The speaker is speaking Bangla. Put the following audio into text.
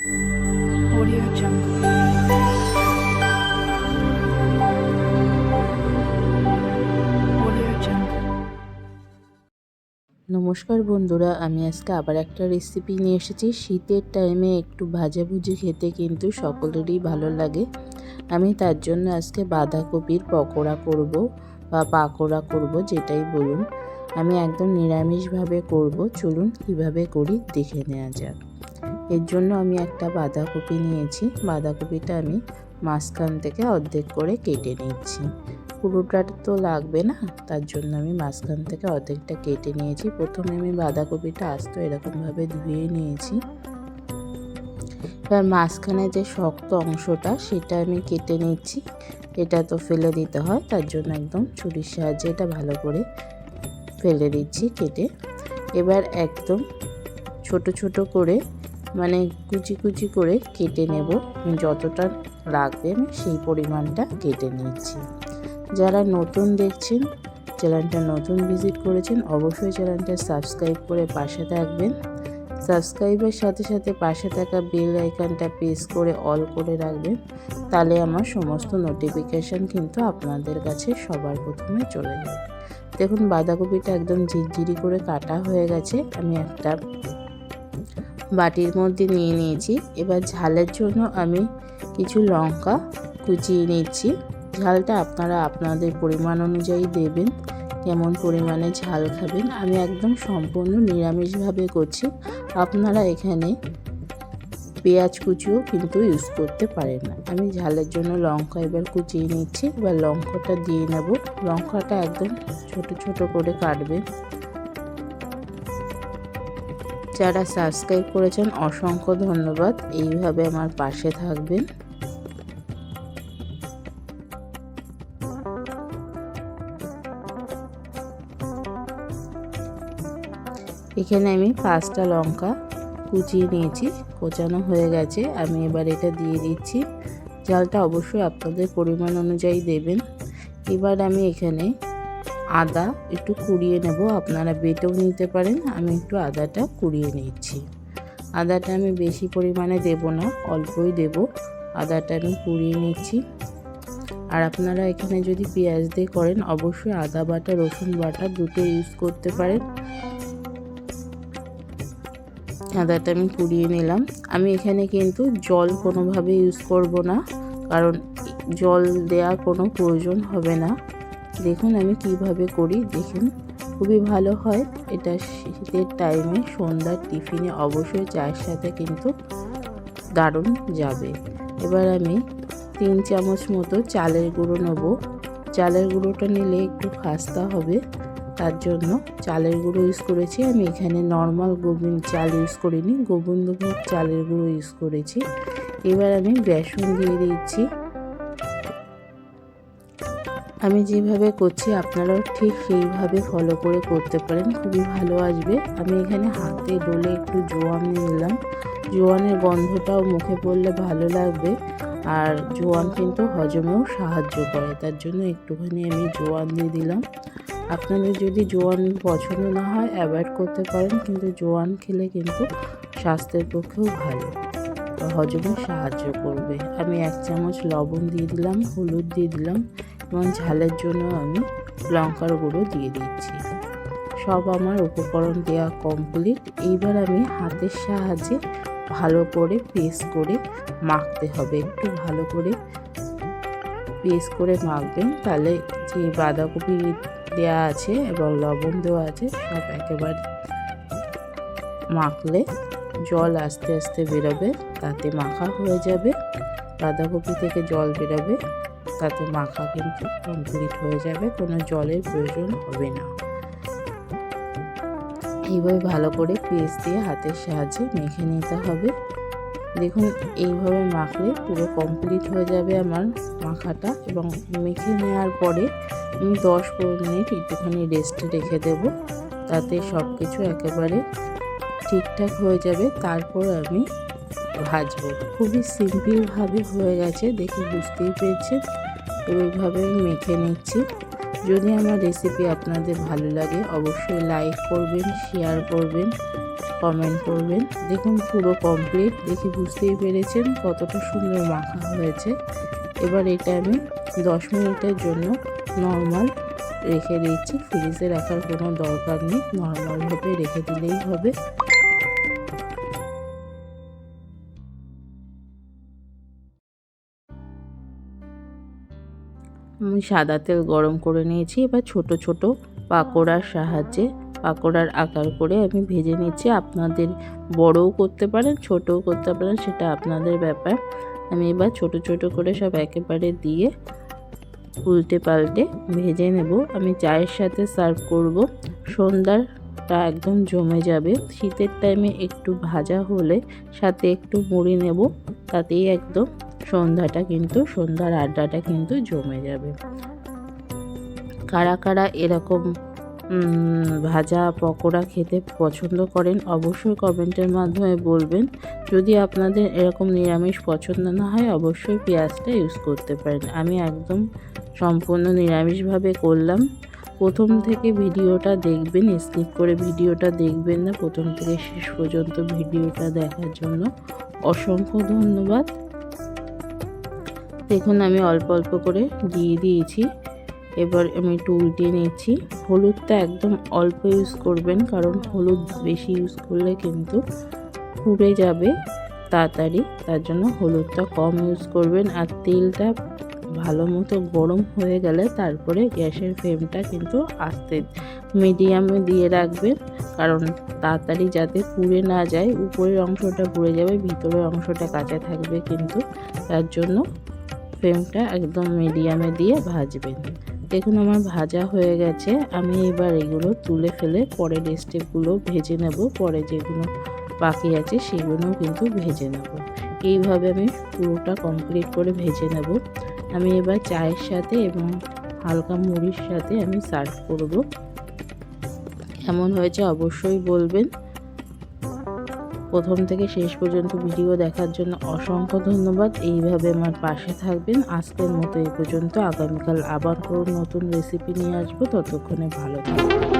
Audio Jungle. নমস্কার বন্ধুরা, আমি আজকে আবার একটা রেসিপি নিয়ে এসেছি। শীতের টাইমে একটু ভাজাভুজি খেতে কিন্তু সকলেরই ভালো লাগে। আমি তার জন্য আজকে বাঁধাকপির পকোড়া করব বা পাকোড়া করব, যেটাই বলুন। আমি একদম নিরামিষভাবে করব। চলুন কীভাবে করি, দেখে নেওয়া যাক। এর জন্য আমি একটা বাঁধাকপি নিয়েছি। বাঁধাকপিটা আমি মাঝখান থেকে অর্ধেক করে কেটে নিচ্ছি। পুরোটা তো লাগবে না, তার জন্য আমি মাঝখান থেকে অর্ধেকটা কেটে নিয়েছি। প্রথমে আমি বাঁধাকপিটা আস্ত এরকমভাবে ধুয়ে নিয়েছি। এবার মাঝখানে যে শক্ত অংশটা, সেটা আমি কেটে নিচ্ছি। এটা তো ফেলে দিতে হয়, তার জন্য একদম ছুরির সাহায্যে এটা ভালো করে ফেলে দিচ্ছি কেটে। এবার একদম ছোট ছোট করে মানে কুচি কুচি করে কেটে নেব। যতটা লাগবে আমি সেই পরিমাণটা কেটে নিচ্ছি। যারা নতুন দেখছেন, চ্যানেলটা নতুন ভিজিট করেছেন, অবশ্যই চ্যানেলটা সাবস্ক্রাইব করে পাশে থাকবেন। সাবস্ক্রাইবের সাথে সাথে পাশে থাকা বেল আইকনটা প্রেস করে অল করে রাখবেন। তাহলে আমার সমস্ত নোটিফিকেশান কিন্তু আপনাদের কাছে সবার প্রথমে চলে যাবে। দেখুন, বাঁধাকপিটা একদম ঝিরঝিরি করে কাটা হয়ে গেছে। আমি একটা বাটির মধ্যে নিয়ে নিয়েছি। এবার ঝালের জন্য আমি কিছু লঙ্কা কুচিয়ে নিচ্ছি। ঝালটা আপনারা আপনাদের পরিমাণ অনুযায়ী দেবেন, কেমন পরিমাণে ঝাল খাবেন। আমি একদম সম্পূর্ণ নিরামিষভাবে করছি। আপনারা এখানে পেঁয়াজ কুচিও কিন্তু ইউজ করতে পারেন না। আমি ঝালের জন্য লঙ্কা এবার কুচিয়ে নিচ্ছি। এবার লঙ্কাটা দিয়ে নেব। লঙ্কাটা একদম ছোট ছোট করে কাটবেন। যারা সাবস্ক্রাইব করেছেন, অসংখ্য ধন্যবাদ। এইভাবে আমার পাশে থাকবেন। এখানে আমি পাঁচটা লঙ্কা কুচিয়ে নিয়েছি, কোচানো হয়ে গেছে। আমি এবার এটা দিয়ে দিচ্ছি। ঝালটা অবশ্যই আপনাদের পরিমাণ অনুযায়ী দেবেন। এবার আমি এখানে আদা একটু কুড়িয়ে নেব, আপনারা বেটেও নিতে পারেন, আমি একটু আদাটা কুড়িয়ে নিচ্ছি। আদাটা আমি বেশি পরিমাণে দেব না, অল্পই দেব, আদাটা আমি কুড়িয়ে নিচ্ছি। আর আপনারা এখানে যদি পেঁয়াজ দিয়ে করেন, অবশ্যই আদা বাটা, রসুন বাটা দুটো ইউজ করতে পারেন। আদাটা আমি কুড়িয়ে নিলাম। আমি এখানে কিন্তু জল কোনোভাবে ইউজ করব না, কারণ জল দেওয়া কোনো প্রয়োজন হবে না। দেখুন আমি কীভাবে করি, দেখুন। খুবই ভালো হয়। এটা শীতের টাইমে সন্ধ্যার টিফিনে অবশ্যই চায়ের সাথে কিন্তু দারুণ যাবে। এবার আমি তিন চামচ মতো চালের গুঁড়ো নেব। চালের গুঁড়োটা নিলে একটু খাস্তা হবে। তার জন্য চালের গুঁড়ো ইউজ করেছি। আমি এখানে নর্মাল গোবিন চাল ইউজ করিনি। গোবিন্দভোগ চালের গুঁড়ো ইউজ করেছি। এবার আমি বেসন দিয়ে দিচ্ছি। আমি যেভাবে করছি, আপনারাও ঠিক সেইভাবে ফলো করে করতে পারেন, খুবই ভালো আসবে। আমি এখানে হাতে ডলে একটু জোয়ান নিলাম। জোয়ানের গন্ধটাও মুখে পড়লে ভালো লাগবে আর জোয়ান কিন্তু হজমেও সাহায্য করে, তার জন্য একটুখানি আমি জোয়ান দিয়ে দিলাম। আপনাদের যদি জোয়ান পছন্দ না হয় অ্যাভয়েড করতে পারেন, কিন্তু জোয়ান খেলে কিন্তু স্বাস্থ্যের পক্ষেও ভালো হজমে সাহায্য করবে। আমি এক চামচ লবণ দিয়ে দিলাম, হলুদ দিয়ে দিলাম এবং ঝালের জন্য আমি লঙ্কার গুঁড়ো দিয়ে দিচ্ছি। সব আমার উপকরণ দেওয়া কমপ্লিট এইবার আমি হাতের সাহায্যে ভালো করে পেস্ট করে মাখতে হবে। একটু ভালো করে পেস্ট করে মাখবেন। তাহলে যে বাঁধাকপি দেওয়া আছে এবং লবণ দেওয়া আছে, সব একেবারে মাখলে জল আস্তে আস্তে বেরোবে, তাতে মাখা হয়ে যাবে। বাঁধাকপি থেকে জল বেরোবে। তাতে মাখা কিন্তু কমপ্লিট হয়ে যাবে, কোনো জলের প্রয়োজন হবে না। এইভাবে ভালো করে পেস্ট দিয়ে হাতের সাহায্যে মেখে নিতে হবে। দেখুন, এইভাবে মাখলে পুরো কমপ্লিট হয়ে যাবে আমার মাখাটা এবং মেখে নেওয়ার পরে আমি দশ পনেরো মিনিট একটুখানি রেস্টে রেখে দেব। তাতে সব কিছু একেবারে ঠিকঠাক হয়ে যাবে। তারপর আমি ভাজবো। খুবই সিম্পলভাবে হয়ে গেছে, দেখে বুঝতেই পেরেছেন। ওইভাবে আমি মেখে নিচ্ছি। যদি আমার রেসিপি আপনাদের ভালো লাগে, অবশ্যই লাইক করবেন শেয়ার করবেন কমেন্ট করবেন। দেখুন পুরো কমপ্লিট দেখে বুঝতেই পেরেছেন কতটা সুন্দর মাখা হয়েছে। এবার এটা আমি দশ মিনিটের জন্য নর্মাল রেখে দিচ্ছি। ফ্রিজে রাখার কোনো দরকার নেই নর্মালভাবে রেখে দিলেই হবে। আমি সাদা তেল গরম করে নিয়েছি। এবার ছোট ছোট পাকোড়ার সাহায্যে পাকোড়ার আকার করে আমি ভেজে নিচ্ছি। আপনাদের বড়ও করতে পারেন, ছোটও করতে পারেন, সেটা আপনাদের ব্যাপার। আমি এবার ছোট ছোট করে সব একেবারে দিয়ে উল্টে পাল্টে ভেজে নেব। আমি চায়ের সাথে সার্ভ করব। সন্ধ্যাটা একদম জমে যাবে। শীতের টাইমে একটু ভাজা হলে সাথে একটু মুড়ি নেব, তাতেই একদম সন্ধ্যাটা কিন্তু, সন্ধ্যার আড্ডাটা কিন্তু জমে যাবে। কারা কারা এরকম ভাজা পকোড়া খেতে পছন্দ করেন অবশ্যই কমেন্টের মাধ্যমে বলবেন। যদি আপনাদের এরকম নিরামিষ পছন্দ না হয়, অবশ্যই পেঁয়াজটা ইউজ করতে পারেন। আমি একদম সম্পূর্ণ নিরামিষভাবে করলাম। প্রথম থেকে ভিডিওটা দেখবেন স্কিপ করে ভিডিওটা দেখবেন না। প্রথম থেকে শেষ পর্যন্ত ভিডিওটা দেখার জন্য অসংখ্য ধন্যবাদ। দেখুন আমি অল্প অল্প করে দিয়ে দিয়েছি। এবার আমি একটু উল্টিয়ে নিয়েছি হলুদটা একদম অল্প ইউজ করবেন, কারণ হলুদ বেশি ইউজ করলে কিন্তু পুড়ে যাবে তাড়াতাড়ি। তার জন্য হলুদটা কম ইউজ করবেন আর তেলটা ভালো মতো গরম হয়ে গেলে তারপরে গ্যাসের ফ্লেমটা কিন্তু আস্তে মিডিয়ামে দিয়ে রাখবেন। কারণ তাড়াতাড়ি যাতে পুড়ে না যায়, উপরের অংশটা পুড়ে যাবে, ভিতরের অংশটা কাঁচা থাকবে কিন্তু। তার জন্য ফ্লেমটা একদম মিডিয়ামে দিয়ে ভাজবেন। দেখুন আমার ভাজা হয়ে গেছে। আমি এবার এগুলো তুলে ফেলে পরের স্টেপগুলো ভেজে নেব। পরে যেগুলো বাকি আছে সেগুলো কিন্তু ভেজে নেব। এইভাবে আমি পুরোটা কমপ্লিট করে ভেজে নেব। আমি এবার চায়ের সাথে এবং হালকা মুড়ির সাথে আমি সার্ভ করব। কেমন হয়েছে অবশ্যই বলবেন। প্রথম থেকে শেষ পর্যন্ত ভিডিও দেখার জন্য অসংখ্য ধন্যবাদ। এইভাবে আমার পাশে থাকবেন। আজকের মতো এই পর্যন্ত। আগামীকাল আবার কোনো নতুন রেসিপি নিয়ে আসব। ততক্ষণে ভালো থাকবেন